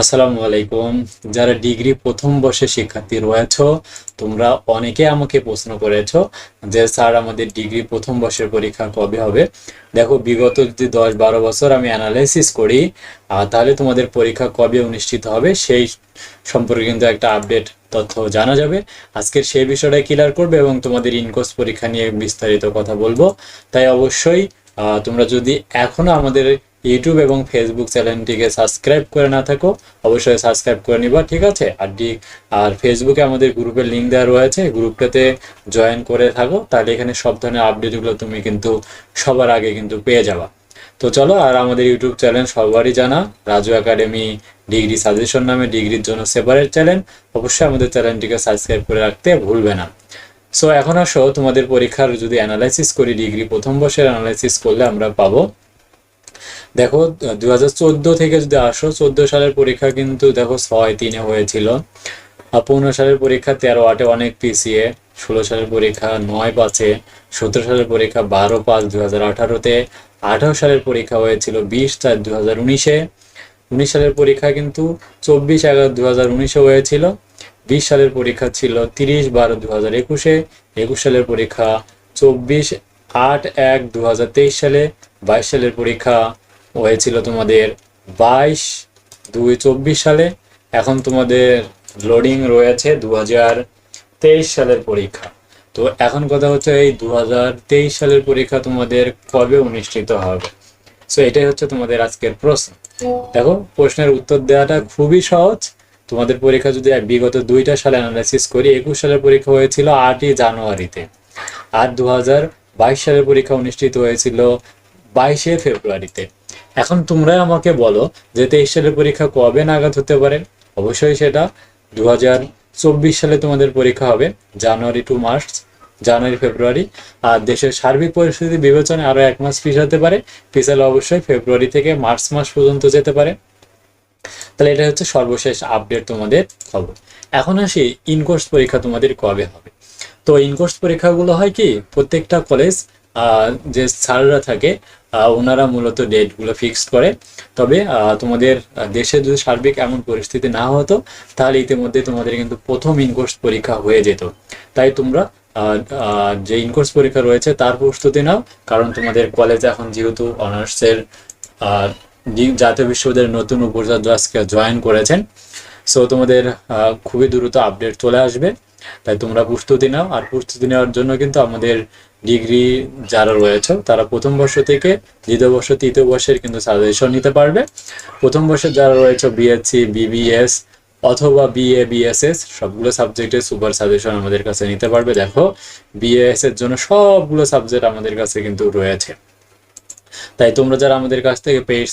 আসসালামু আলাইকুম। যারা ডিগ্রি প্রথম বর্ষের শিক্ষার্থী রয়েছ, তোমরা অনেকে আমাকে প্রশ্ন করেছ যে, স্যার, আমাদের ডিগ্রি প্রথম বর্ষের পরীক্ষা কবে হবে? দেখো, বিগত যদি দশ বারো বছর আমি অ্যানালাইসিস করি তাহলে তোমাদের পরীক্ষা কবে অনুষ্ঠিত হবে সেই সম্পর্কে কিন্তু একটা আপডেট তথ্য জানা যাবে। আজকের সেই বিষয়টা ক্লিয়ার করবে এবং তোমাদের ইনকোর্স পরীক্ষা নিয়ে বিস্তারিত কথা বলব। তাই অবশ্যই তোমরা যদি এখনও আমাদের ইউটিউব এবং ফেসবুক চ্যানেলটিকে সাবস্ক্রাইব করে না থাকো, অবশ্যই সাবস্ক্রাইব করে নিবা, ঠিক আছে? আর ডি আর ফেসবুকে আমাদের গ্রুপের লিঙ্ক দেওয়া রয়েছে গ্রুপটাতে জয়েন করে থাকো, তাহলে এখানে সব ধরনের আপডেটগুলো তুমি কিন্তু সবার আগে কিন্তু পেয়ে যাবা। তো চলো, আর আমাদের ইউটিউব চ্যানেল সবারই জানা, রাজু একাডেমি ডিগ্রি সাজেশন নামে ডিগ্রির জন্য সেপারেট চ্যানেল অবশ্যই আমাদের চ্যানেলটিকে সাবস্ক্রাইব করে রাখতে ভুলবে না। সো এখন আসো, তোমাদের পরীক্ষার যদি অ্যানালাইসিস করি ডিগ্রি প্রথম বর্ষের অ্যানালাইসিস করলে আমরা পাবো দেখো দু হাজার চোদ্দ থেকে যদি আসো, চোদ্দ সালের পরীক্ষা কিন্তু দেখো ছয় তিনে হয়েছিল। পনেরো সালের পরীক্ষা তেরো, আটে অনেক পিছিয়ে, ষোলো সালের পরীক্ষা নয় পাঁচে, সতেরো সালের পরীক্ষা বারো পাঁচ দু হাজার আঠারোতে, আঠারো সালের পরীক্ষা হয়েছিল বিশ চার দু হাজার উনিশে, উনিশ সালের পরীক্ষা কিন্তু চব্বিশ এগারো দু হাজার উনিশে হয়েছিল, বিশ সালের পরীক্ষা ছিল তিরিশ বারো দু হাজার একুশে, একুশ সালের পরীক্ষা চব্বিশ আট এক দু হাজার তেইশ সালে, বাইশ সালের পরীক্ষা হয়েছিল তোমাদের বাইশ, দুই চব্বিশ সালে। এখন তোমাদের লোডিং রয়েছে দু তেইশ সালের পরীক্ষা। তো এখন কথা হচ্ছে এই দু তেইশ সালের পরীক্ষা তোমাদের কবে অনুষ্ঠিত হবে? সো এটাই হচ্ছে তোমাদের আজকের প্রশ্ন। দেখো, প্রশ্নের উত্তর দেওয়াটা খুবই সহজ। তোমাদের পরীক্ষা যদি বিগত দুইটা সালে অ্যানালাইসিস করি, একুশ সালের পরীক্ষা হয়েছিল আটই জানুয়ারিতে। আর দু হাজার বাইশ সালের পরীক্ষা অনুষ্ঠিত হয়েছিল বাইশে ফেব্রুয়ারিতে। এখন তোমরাই আমাকে বলো যে তেইশ সালের পরীক্ষা কবে নাগাদ হতে পারে? অবশ্যই সেটা দু চব্বিশ সালে তোমাদের পরীক্ষা হবে, জানুয়ারি টু মার্চ জানুয়ারি, ফেব্রুয়ারি। আর দেশের সার্বিক পরিস্থিতি বিবেচনায় আরও এক মাস পিছাতে পারে পিছালে অবশ্যই ফেব্রুয়ারি থেকে মার্চ মাস পর্যন্ত যেতে পারে। তাহলে এটা হচ্ছে সর্বশেষ আপডেট তোমাদের খবর। এখন আসি ইনকোর্স পরীক্ষা তোমাদের কবে হবে। তো ইনকোর্স পরীক্ষাগুলো হয় কি, প্রত্যেকটা কলেজ যে স্যাররা থাকে ওনারা মূলত ডেটগুলো ফিক্সড করে। তবে তোমাদের দেশে যদি সার্বিক এমন পরিস্থিতি না হতো, তাহলে ইতিমধ্যে তোমাদের কিন্তু প্রথম ইনকোর্স পরীক্ষা হয়ে যেত। তাই তোমরা যে ইনকোর্স পরীক্ষা রয়েছে, তার প্রস্তুতি নাও। কারণ তোমাদের কলেজ এখন যেহেতু অনার্সের জাতীয় বিশ্ববিদ্যালয়ের নতুন উপাচার্য আজকে জয়েন করেছেন। সো তোমাদের খুবই দ্রুত আপডেট চলে আসবে। তাই তোমরা প্রস্তুতি নাও, আর প্রস্তুতি নেওয়ার জন্য কিন্তু আমাদের ডিগ্রি যারা রয়েছে, তারা প্রথম বর্ষ থেকে দ্বিতীয় বর্ষ, তৃতীয় বর্ষের কিন্তু সাজেশন নিতে পারবে। প্রথম বর্ষের যারা রয়েছে বিএসসি বিবিএস অথবা বিএ বিএসএস সবগুলো সাবজেক্টের সুপার সাজেশন আমাদের কাছে নিতে পারবে। দেখো বিএস এর জন্য সবগুলো সাবজেক্ট আমাদের কাছে কিন্তু রয়েছে। তাই তোমরা যারা আমাদের কাছ থেকে পেইড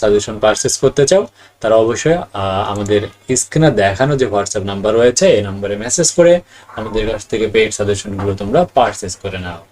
সাজেশন পারচেস করতে চাও, তারা অবশ্যই আমাদের স্ক্রিনে দেখানো যে হোয়াটসঅ্যাপ নাম্বার রয়েছে, এই নাম্বারে মেসেজ করে আমাদের কাছ থেকে পেইড সাজেশনগুলো তোমরা পারচেস করে নাও।